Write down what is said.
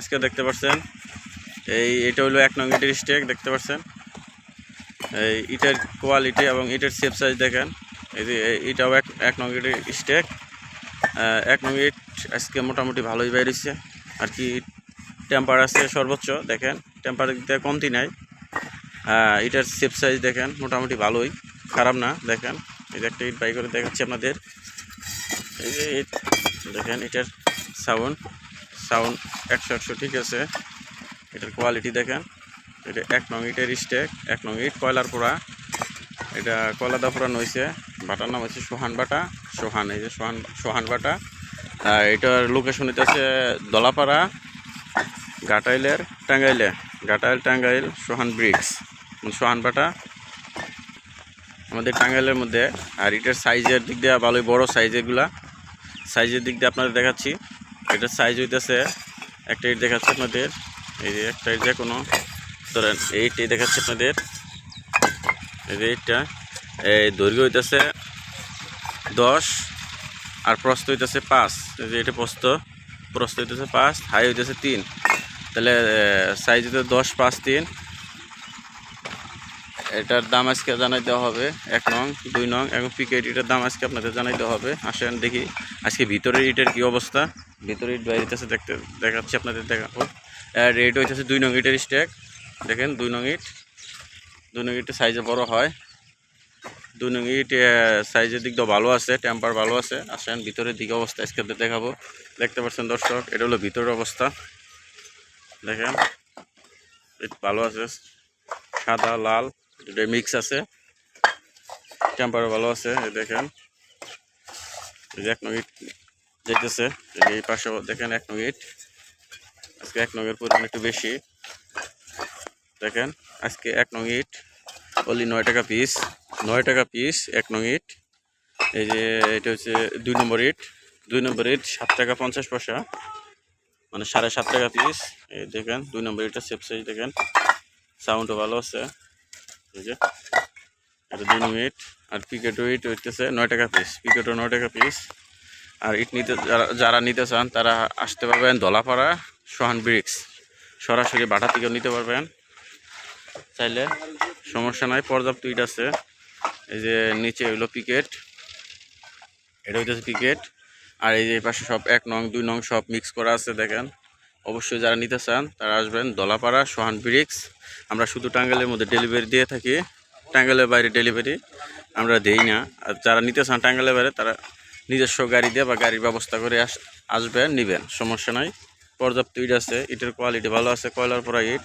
আজকে দেখতে পাচ্ছেন এই এটা হলো এক নং ইটের স্টেক দেখতে পাচ্ছেন এই ইটের কোয়ালিটি এবং ইটের শেপ সাইজ দেখেন। এই যে এটাও এক এক নং ইটের স্টেক এক নং ইট আজকে মোটামুটি ভালোই বেরিয়েছে। আর কি টেম্পার আছে সর্বোচ্চ, দেখেন। টেম্পার থেকে কমতি নাই। এটার শেপ সাইজ দেখেন, মোটামুটি ভালোই। খারাপ না, দেখেন। এই একটা ইট বাই করে দেখাচ্ছি আপনাদের। এই যে দেখেন এটার সাউন্ড সাউন্ড একশো একশো, ঠিক আছে? এটার কোয়ালিটি দেখেন। এটা এক নং ইটের স্টেক এক নং ইট, কয়লার পোড়া। এটা কয়লাদা পোড়ানো হয়েছে। বাটার নাম হচ্ছে সোহান বাটা। সোহান, এই যে সোহান সোহান বাটা। এটার লোকেশন হইতেছে দলাপাড়া ঘাটাইলের টাঙ্গাইলে। ঘাটাইল টাঙ্গাইল, সোহান ব্রিক্স সোহান বাটা। আমাদের টাঙ্গাইলের মধ্যে। আর এটার সাইজের দিক দিয়ে ভালোই বড় সাইজ এগুলা। সাইজের দিক দিয়ে আপনাদের দেখাচ্ছি। এটার সাইজ হইতেছে, একটা ইট দেখাচ্ছে আপনাদের, এই যে একটা ইট যে কোনো ধরেন এইটাই দেখাচ্ছি আপনাদের, এই যে এইটটা এই দৈর্ঘ্য হইতেছে দশ, আর প্রস্ত হইতেছে পাঁচ, এই যে এটা প্রস্ত প্রস্ত হইতেছে পাঁচ হাই হইতেছে তিন, তাহলে সাইজ হইতে দশ, পাঁচ, তিন, এটার দাম আজকে জানাই দেওয়া হবে, এক নং, দুই নং, এবং পিকেট এটার দাম আজকে আপনাদের জানাই দেওয়া হবে, আসেন দেখি আজকে ভিতরের ইটের কি অবস্থা। ভিতরের ইট বাইরেতেছে দেখতে, দেখাচ্ছি আপনাদের দেখাবো। আর রেট হইতেছে দুই নং ইটের স্ট্যাক দেখেন, দুই নং ইট। দুই নং ইটের সাইজে বড় হয়। দুই নং ইট সাইজের দিক দিয়ে ভালো আছে টেম্পার ভালো আছে। আসেন, ভিতরের দিকে অবস্থা আজকে দেখাবো। দেখতে পাচ্ছেন দর্শক, এটা হলো ভিতরের অবস্থা। দেখেন ইট ভালো আছে। সাদা, লাল দুটো মিক্স আছে। টেম্পার ভালো আছে দেখেন। এক নং ইট যেতেছে এই পাশে দেখেন এক নং ইট আজকে এক নঙের পরিমাণ একটু বেশি। দেখেন, আজকে এক নং ইট অনলি নয় টাকা পিস নয় টাকা পিস এক নং ইট এই যে এটা হচ্ছে দুই নম্বর ইট দুই নম্বর ইট সাত টাকা পঞ্চাশ পয়সা। মানে সাড়ে সাত টাকা পিস এই দেখেন, দুই নম্বর ইটটা সেফ সাইজ দেখেন। সাউন্ডও ভালো আছে। এই যে, এটা দুই নং ইট আর পিকেটও ইট হইতেছে নয় টাকা পিস পিকেটও নয় টাকা পিস আর ইট নিতে, যারা যারা নিতে চান, তারা আসতে পারবেন দলাপাড়া, সোহান ব্রিক্স। সরাসরি বাটা থেকেও নিতে পারবেন। চাইলে সমস্যা নাই, পর্যাপ্ত ইট আছে। এই যে নিচে হইল পিকেট। এটা হইতেছে পিকেট। আর এই যে পাশে সব এক নং, দুই নং সব মিক্স করা আছে, দেখেন। অবশ্যই যারা নিতে চান, তারা আসবেন দলাপাড়া, সোহান ব্রিক্স। আমরা শুধু টাঙ্গাইলের মধ্যে ডেলিভারি দিয়ে থাকি। টাঙ্গাইলের বাইরে ডেলিভারি আমরা দেই না। আর যারা নিতে চান টাঙ্গাইলের বাইরে, তারা নিজস্ব গাড়ি দিয়ে বা গাড়ির ব্যবস্থা করে আস, আসবেন, নেবেন, সমস্যা নাই। পর্যাপ্ত ইট আছে, ইটের কোয়ালিটি ভালো আছে, কয়লার পরা ইট।